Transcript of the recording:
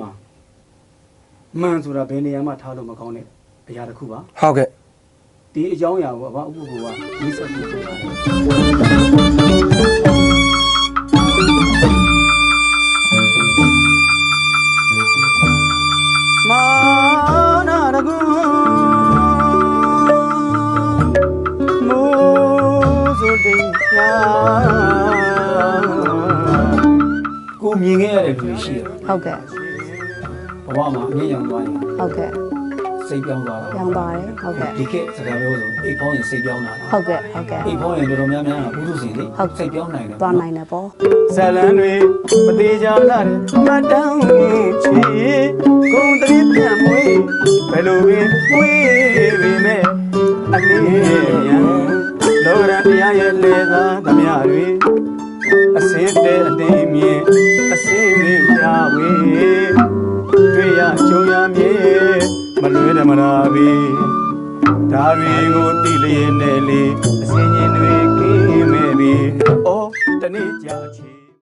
မှာမှန်ဆိုတာဘယ်နေရာမှထားလို့မကောင်းတဲ့အရာတစ်ခုပါဟုတ်ကဲ့ဒီအကြောင်းအရာကိုအဘဥပ္ပကိုကမိတ်ဆက်ပြီးပြောတာလေမာနာရဂုမိုးစုတိညာ ကိုမြင်ခဲ့ရတဲ့လူတွေရှိတယ်ဟုတ်ကဲ့ဘဝမှာအမြင့်ရောင်သွားရင်ဟုတ်ကဲ့စိတ်ပြောင်းသွားတာပြောင်းပါတယ်ဟုတ်ကဲ့ဒီခေတ်စကားပြောဆိုအိတ်ဖောင်းရင်စိတ်ပြောင်းတာလားဟုတ်ကဲ့ဟုတ်ကဲ့အိတ်ဖောင်းရင်တော်တော်များများကဘုရုရှင်လေဟုတ်စိတ်ပြောင်းနိုင်တယ်သွားနိုင်တယ်ပေါ့ဇလန်တွေမသေးကြလာတဲ့မတန်းချီဂုံတရီပြန်မွေးဘယ်လိုပင်မွေးပေမဲ့အလေးမြန်လောကရန်တရားရဲ့လေသာသမျှတွေအစင်းတဲ့အတင်းမြင်အစ င်းတွေပြဝေတွေ့ရကြုံရမြေမလွဲတယ်မလားပြီဒါတွေကိုတိလျက်နဲ့လေအစင်းရင်တွေကင်းမဲ့ပြီအော်တနေ့ကြာချီ